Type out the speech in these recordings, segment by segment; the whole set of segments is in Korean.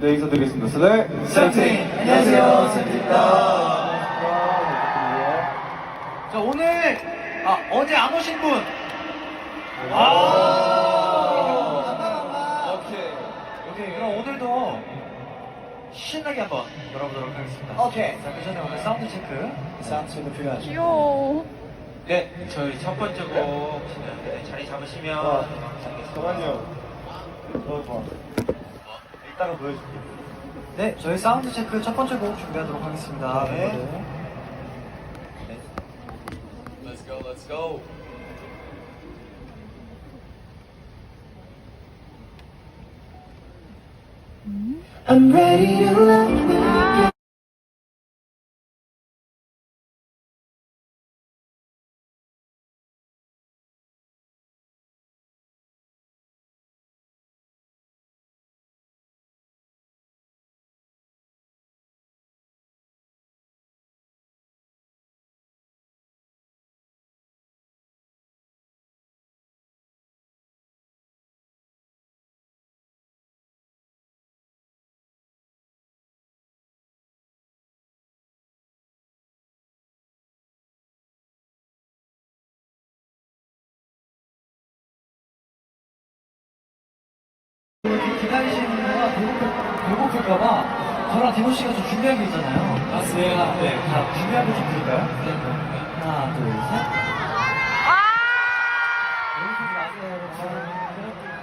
네, 인사드리겠습니다. 슬레 쌤팅! 안녕하세요, 쌤팅입니다. 자, 오늘, 아, 어제 안 오신 분. 아, 오케이. 오케이, 그럼 오늘도 신나게 한번 놀아보도록 하겠습니다. 오케이. 자, 그 전에 오늘 사운드 체크. 사운드 체크 필요하죠. 귀여워. 네, 저희 첫 번째 곡 네, 자리 잡으시면 아, 잡겠습니다. 잠깐만요. 저 좋아. 이따가 보여줄게요. 네, 저희 사운드 체크 첫 번째 곡 준비하도록 하겠습니다. 네. 멤버들. Let's go, let's go. I'm ready to love you. 기다리시는 거가 배고플, 배고플까봐 저랑 디노 씨가 좀 준비한 게 있잖아요. 맞습니다. 네, 다 준비한 거 좀 드릴까요? 네. 하나, 둘, 셋. 배고프지 마세요, 여러분.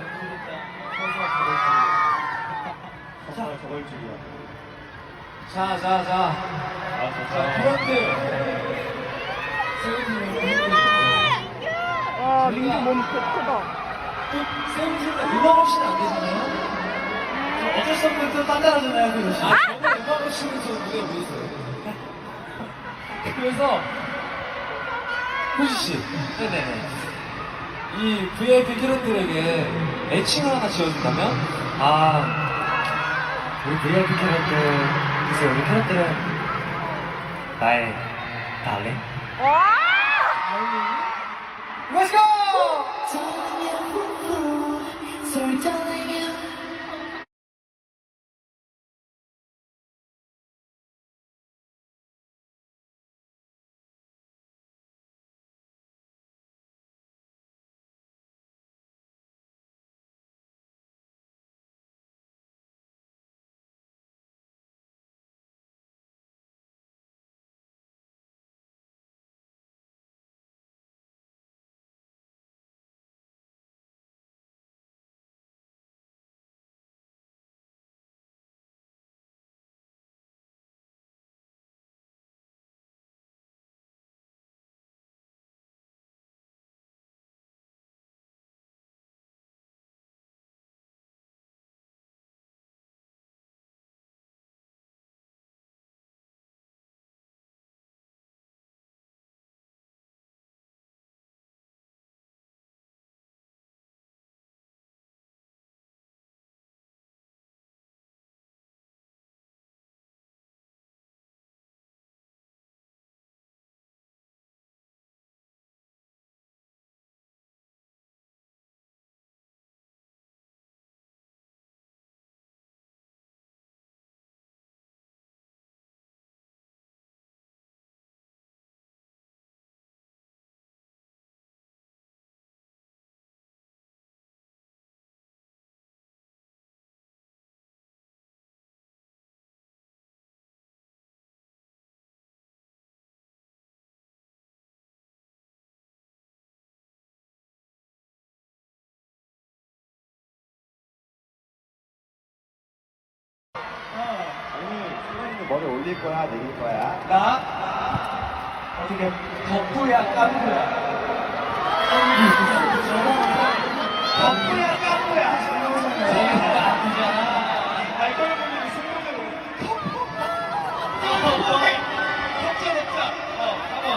자, 저걸 줄이야. 자, 자, 자. 아, 자, 그런데. 와, 민규 몸 크다. 세븐틴 음악 없이는 안 되잖아요. 저 어쩔 수 없는 또 딴따라잖아요, 디노 씨. 저는 음악 없이는 저 무대 못 있어요. 그래서 호시 씨. 네네네. 이 VIP 캐럿들에게 애칭을 하나 지어준다면? 아, 우리 VIP 캐럿들, 글쎄, 우리 캐럿들은 나의 달링? 와! Let's go! 머리 올릴 거야, 내릴 거야? 나 어떻게 덕후야 깜부야? 덕후야 깜부야. 아니잖아 분들이 승부대로. 덕자 덕자 어 한번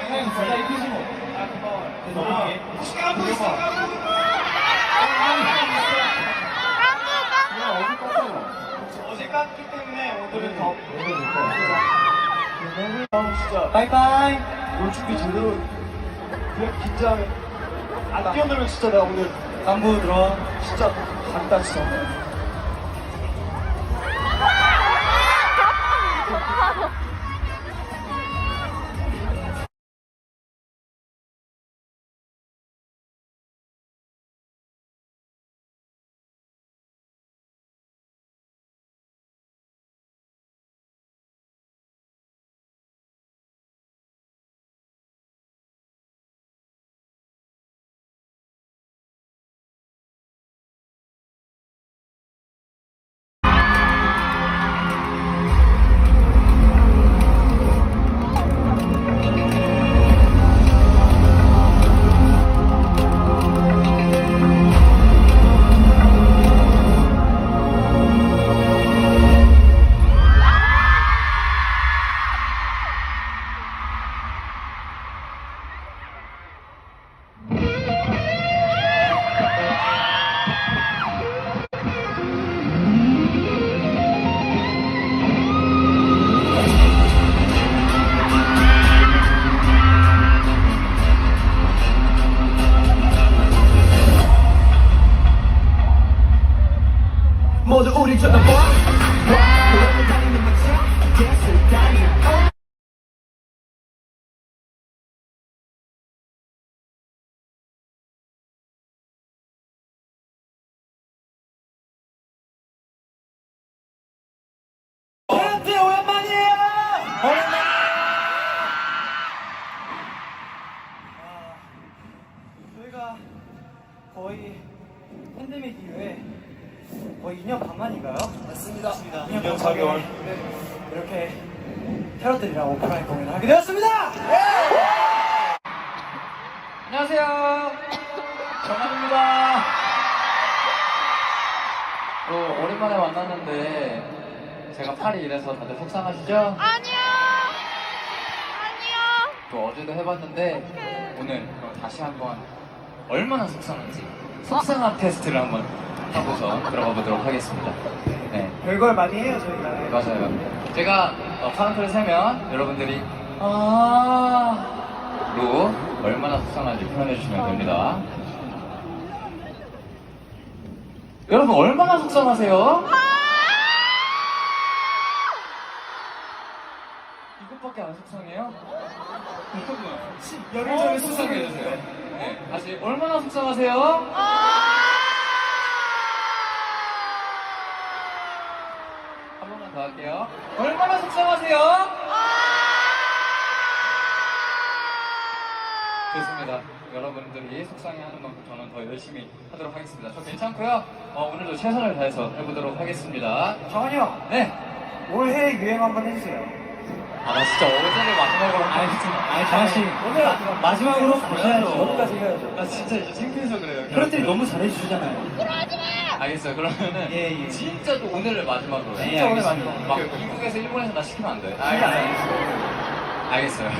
형님 제가 이쁘지 뭐 아, 고마워. 너무 혹시 까부 있어, 까부? 어제 깠기 때문에 오늘은 더. 아. 바이바이 올 준비 제대로. 그냥 긴장해. 안 뛰어들면 진짜 내가 오늘 깜부 들어와 진짜 간다, 진짜. 속상하시죠? 아니야. 아니야. 또 어제도 해봤는데 오늘 그럼 다시 한번 얼마나 속상한지 속상한 테스트를 한번 하고서 들어가 보도록 하겠습니다. 네. 별걸 많이 해요, 저희가. 맞아요. 제가 어, 카운트를 세면 여러분들이 아로 얼마나 속상한지 표현해 주시면 됩니다. 여러분 얼마나 속상하세요? 여기저기 속상해 주세요. 네, 다시 얼마나 속상하세요? 한 번만 더 할게요. 얼마나 속상하세요? 좋습니다. 여러분들이 속상해하는 만큼 저는 더 열심히 하도록 하겠습니다. 저 괜찮고요. 어, 오늘도 최선을 다해서 해보도록 하겠습니다. 정한이 형, 네. 올해 유행 한번 해주세요. 아, 나 진짜 어제를 마지막으로 한 아니, 했지만. 아니, 정한 씨. 오늘 마지막으로 보셔야죠. 어디까지 해야죠. 나 진짜 이제 창피해서 그래요. 캐럿들이 너무 잘해주시잖아요. 알겠어요. 그러면은 예, 예. 진짜 또 오늘을 마지막으로. 네, 진짜 오늘 알겠습니다. 마지막으로. 막 미국에서 일본에서 나 시키면 안 돼. 알겠어요.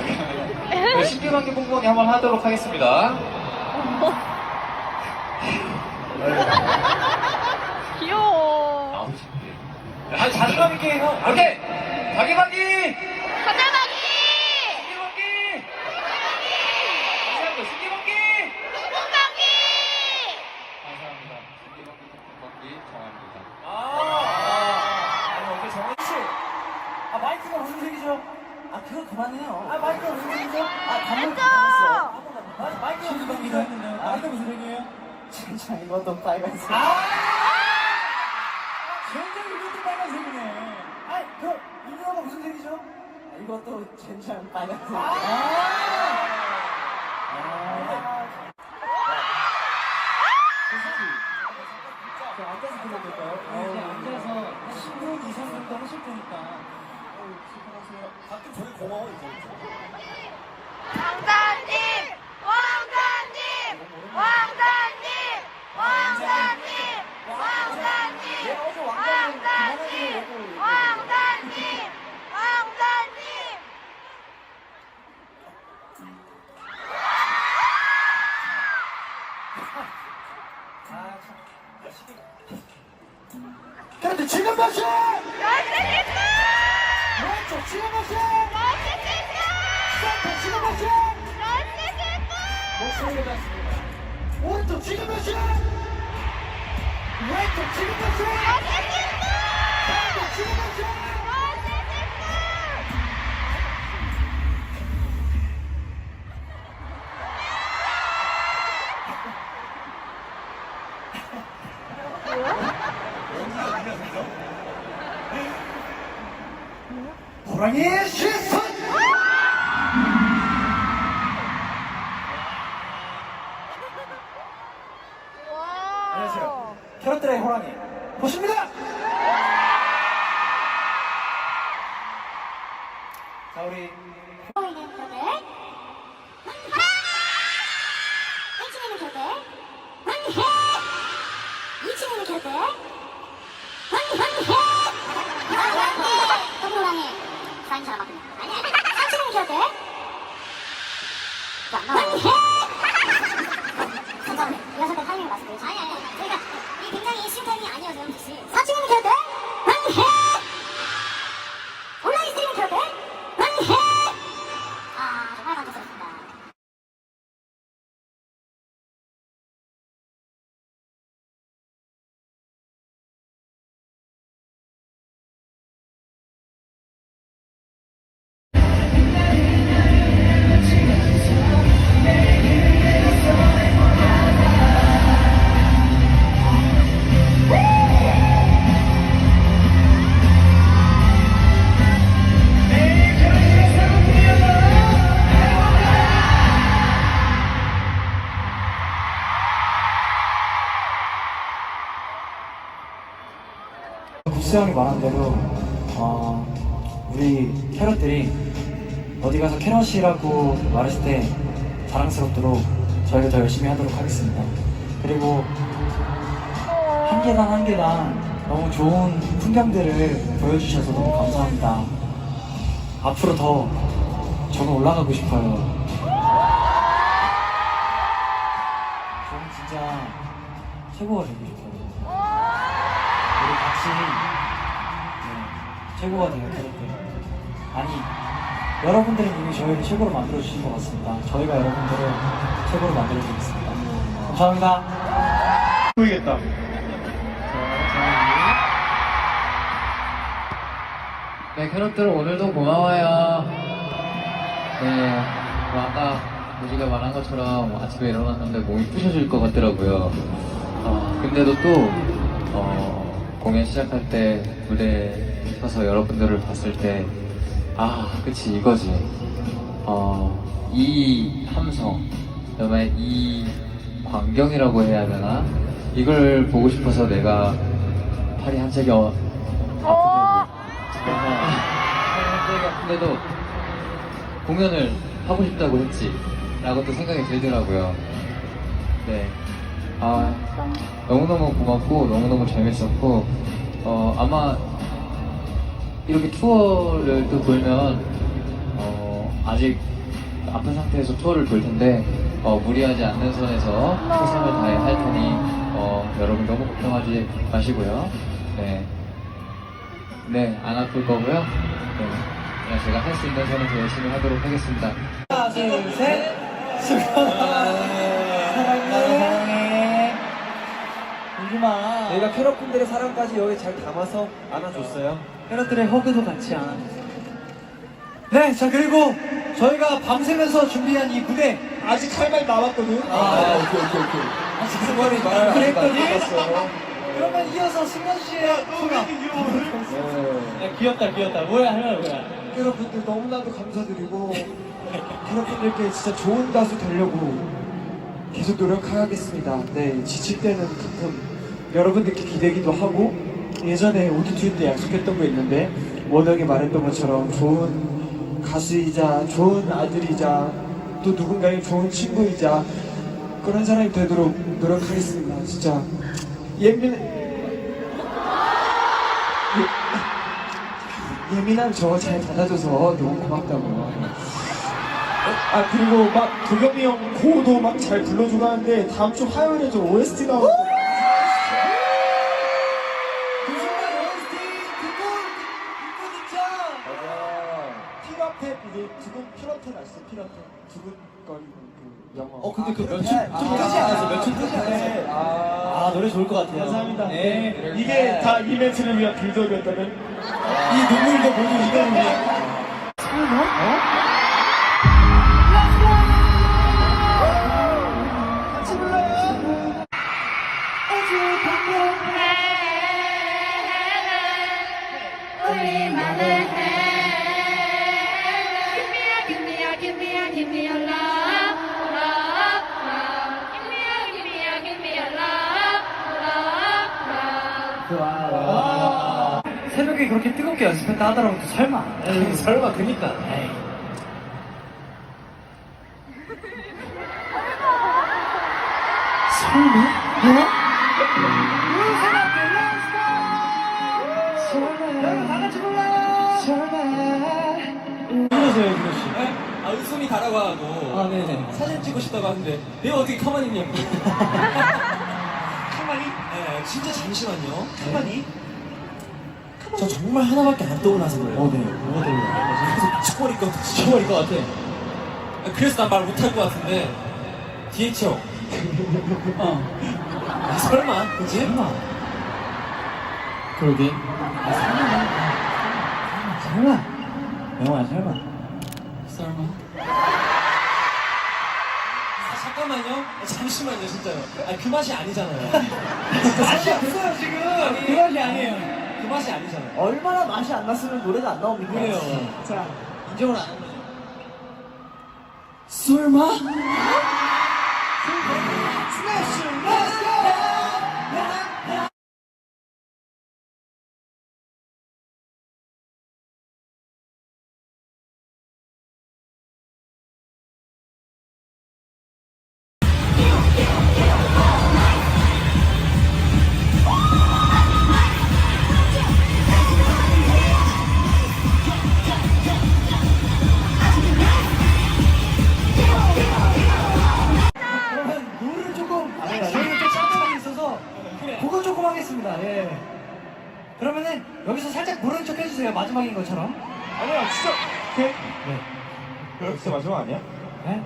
알겠어요. 신기하게 뽕뽕이 한번 하도록 하겠습니다. 귀여워. 아우 신기해. 아, 자신감 있게 해요. 오케이. 가게가기. 가자마기. 무슨 색이에요? 진짜 이것도 빨간색. 아! 젠장 이것도 빨간색이네. 아, 그럼 이거가 무슨 색이죠? 아, 이것도 젠장 빨간색. 아! 아! 그 앉아서 들어볼까요? 네, 네, 네. 앉아서 신분 이상도 하실 테니까. 어, 수고하세요. 가끔 저희 고마워 이제. 감사합니다. 왕자님! 왕자님! 왕자님! 왕자님! 왕자님! 왕자님! 그런데 지금 다시! 열심히 지금 몇 시? 왼쪽 지금 몇 시? 열쇠 있어! 센터 지금 몇 시? 한층에는 그들. 한해. 이층에는 그들. 한한해. 동물왕이 사인 사람 같은데. 아니 아니. 삼층에는 그들. 한해. 감사합니다. 이어서 때 타이밍을. 아니 아니. 저희가 이 굉장히 타이밍이 아니어서 혹시. 사층에는 그들. 형이 말한 대로 어, 우리 캐럿들이 어디 가서 캐럿이라고 말했을 때 자랑스럽도록 저희가 더 열심히 하도록 하겠습니다. 그리고 한 계단 한 계단 너무 좋은 풍경들을 보여주셔서 너무 감사합니다. 앞으로 더 저는 올라가고 싶어요. 저는 진짜 최고가 되고 싶어요. 우리 같이 네, 최고가 되는 캐럿들 아니 여러분들이 이미 저희를 최고로 만들어 주신 것 같습니다 저희가 여러분들을 최고로 만들어 주겠습니다 감사합니다 보이겠다. 네, 캐럿들 오늘도 고마워요. 네, 뭐 아까 우지가 말한 것처럼 아침에 일어났는데 몸이 부셔질 것 같더라고요. 어, 근데도 또 어, 공연 시작할 때 무대에 서서 여러분들을 봤을 때 아, 그치 이거지. 어, 이 함성, 그 다음에 이 광경이라고 해야 되나? 이걸 보고 싶어서 내가 팔이 한 짝이 어, 아프다고. 팔이 아픈데도 공연을 하고 싶다고 했지. 라고 또 생각이 들더라고요. 네. 아, 너무너무 고맙고, 너무너무 재밌었고, 어, 아마, 이렇게 투어를 또 돌면, 어, 아직 아픈 상태에서 투어를 돌 텐데, 어, 무리하지 않는 선에서 최선을 다해 할 테니, 어, 여러분 너무 걱정하지 마시고요. 네. 네, 안 아플 거고요. 네. 그냥 제가 할 수 있는 선에서 열심히 하도록 하겠습니다. 하나 둘셋 사랑해 사랑해 울지마 저희가 캐럿분들의 사랑까지 여기 잘 담아서 안아줬어요. 캐럿들의 허그도 같이 안아주세요 네, 자 그리고 저희가 밤새면서 준비한 이 무대 아직 할 말 남았거든. 아, 오케이, 오케이, 오케이. 승관이 말을 안 그랬더니 받았어. 그러면 이어서 승관 씨의 소감 네. 야, 귀엽다 귀엽다 뭐야 할말 뭐야 캐럿분들 너무나도 감사드리고, 캐럿분들께 진짜 좋은 가수 되려고 계속 노력하겠습니다. 네, 지칠 때는 가끔 여러분들께 기대기도 하고, 예전에 오디투인 때 약속했던 거 있는데, 원영이 말했던 것처럼 좋은 가수이자, 좋은 아들이자, 또 누군가의 좋은 친구이자, 그런 사람이 되도록 노력하겠습니다. 진짜. 예민, 예, 예민한 저 잘 받아줘서 너무 고맙다고요. 아 그리고 막 도겸이 형 고도 막 잘 불러주고 하는데 다음 주 화요일에 저 OST 나오는 아, 좀 뜨지 않았어? 며칠 뜨지 않았어? 노래 좋을 것 같아요. 감사합니다. 네. 네. 이게 다 이 멘트를 위한 빌드업이었다면 이 눈물도 모두 이거를 위해 같이 새벽에 그렇게 뜨겁게 연습했다 하더라도 설마. 설마 그니까. 여러분 다 같이 불러요. 불러서요, 준호 씨. 아, 웃음이 가라고 하고 아, 네네. 사진 찍고 싶다고 하는데 내가 어떻게 가만히 있냐고 가만히? 네 진짜 잠시만요 가만히? 저 정말 하나밖에 안 떠올라서 그래요 어, 네. 뭐가 떠올라요? 계속 미쳐버릴 것 같아 미쳐버릴 것 같아 아, 그래서 난 말 못할 것 같은데 DH 형 어. 아, 설마 그지? 설마 그러게. 아, 설마. 설마. 영화야, 설마. 설마 아, 잠깐만요 아, 잠시만요 진짜요 아, 그 맛이 아니잖아요 맛이 없어요, 지금. 그 맛이 아니에요. 그 맛이 아니잖아요 얼마나 맛이 안 났으면 노래가 안 나옵니까? 그래요. 자, 인정을 안 하는 설마? 그러 마지막인 것처럼. 아니야, 진짜. 오케이. 네. 진짜 마지막 아니야? 네?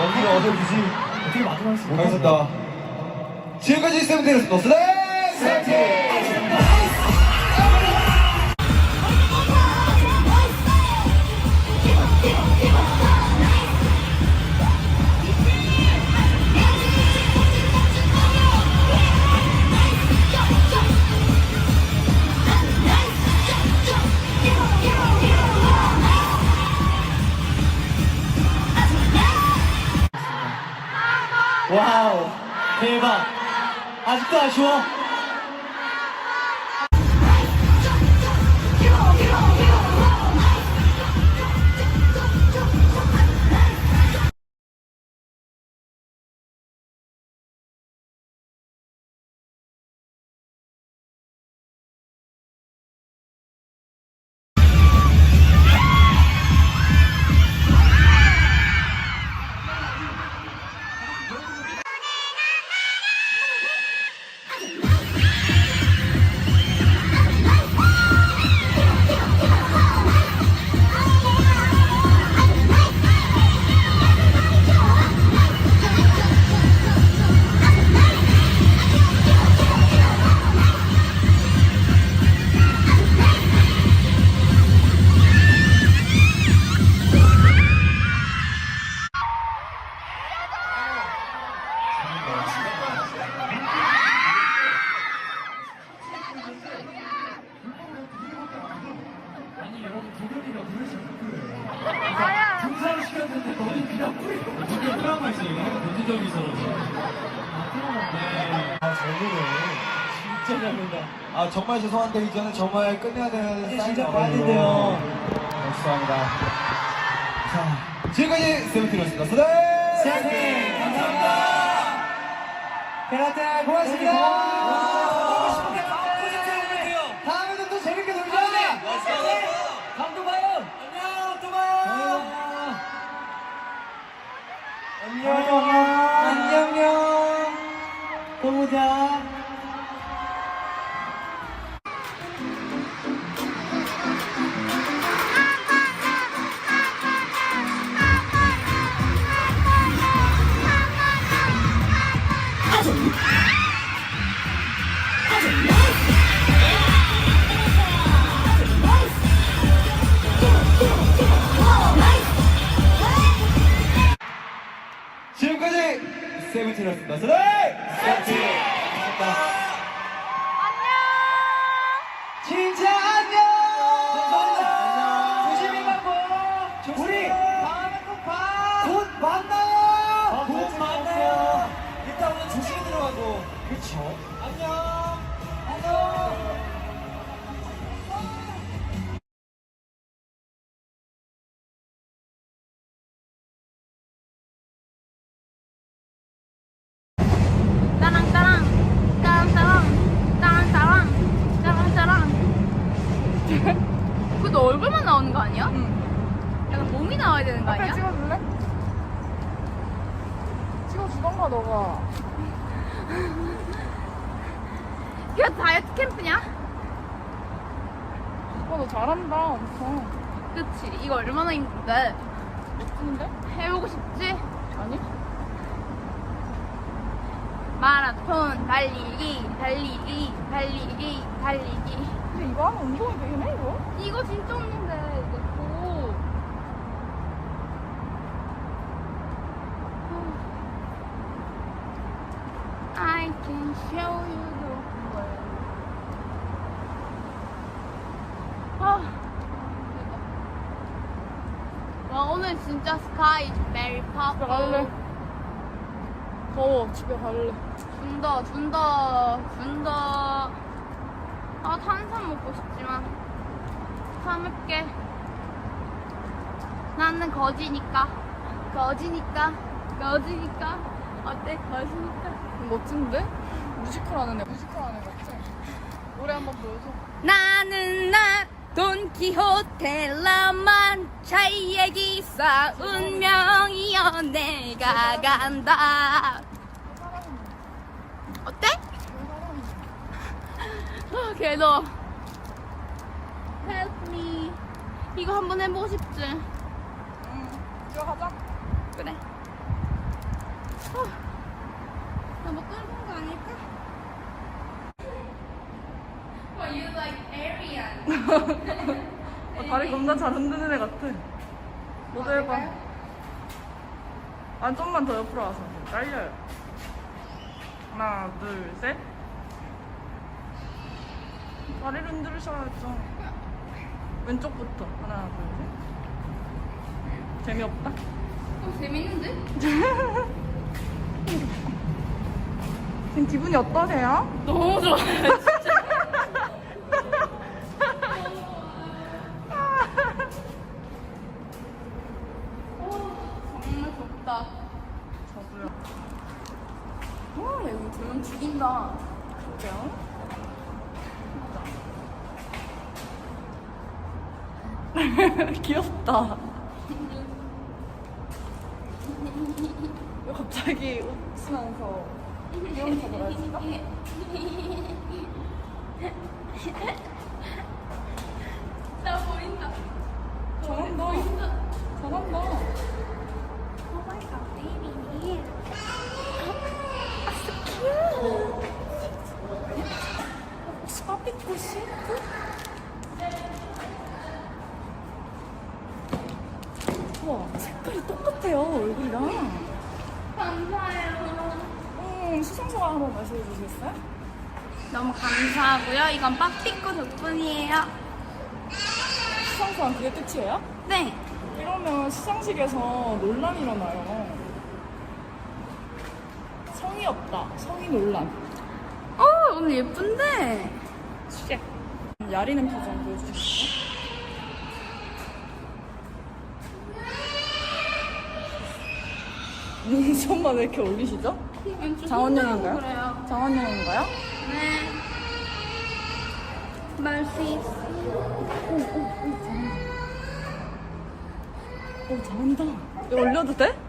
여기가 어설프지. 어떻게 마지막에서 못 알겠습니다. 지금까지 세븐틴이었습니다. 아직도 죄송한데, 이제는 정말 끝내야 되는 사인이 진짜. 봐야 된대요. 죄송합니다. 자, 지금까지 세븐틴이었습니다. 세븐틴! 세븐틴 감사합니다. 베라테 고맙습니다. 다음 올게요. 다음에도 또 재밌게 놀자. 다음 또 봐요. 안녕 또 봐요. 안녕. 안녕. 또 보자 세븐틴이었습니다. 선생! 그치 이거 얼마나 힘든데 멋진데? 해보고 싶지? 아니? 마라톤 달리기 달리기 달리기 달리기 근데 이거 하면 운동이 되긴 해 이거? 이거 진짜 없는데 이거 고 I can show you the way. 아, 대박. 와 오늘 진짜 sky is very 집에 갈래 purple. 더워 집에 갈래 준다 준다 준다. 아 탄산 먹고 싶지만 참을게. 나는 거지니까 거지니까 거지니까 어때 거지니까. 멋진데? 뮤지컬 하는 애 뮤지컬 하는 애 같지? 노래 한 번 보여줘 나는 나 돈키호테 라만차이의 기사 운명이여 내가 간다. 어때? 아, 걔도. Help me. 이거 한번 해보고 싶지? 응. 들어가자. 그래. 나뭐 끌고 거 아닐까? Well, you like Arian 어, 다리 겁나 잘 흔드는 애 같아. 너도 해봐. 아 좀만 더 옆으로 와서. 딸려요. 하나 둘 셋. 다리를 흔들으셔야죠. 왼쪽부터. 하나 둘 셋. 재미없다? 어, 재밌는데? 지금 기분이 어떠세요? 너무 좋아요 맛있다. 얼굴이랑? 감사해요. 음 수상소감 한번 말씀해 주시겠어요? 너무 감사하고요. 이건 빠삐꼬 덕분이에요. 수상소감 그게 끝이에요? 네. 이러면 시상식에서 논란이 일어나요. 성의 없다. 성의 논란. 어 오늘 예쁜데. 쉣. 야리는 표정 보여주시겠어요? 눈썹만 왜 이렇게 올리시죠? 장원영인가요? 그래요 장원영인가요? 네 말수 있어 오 잘한다 이거 올려도 돼?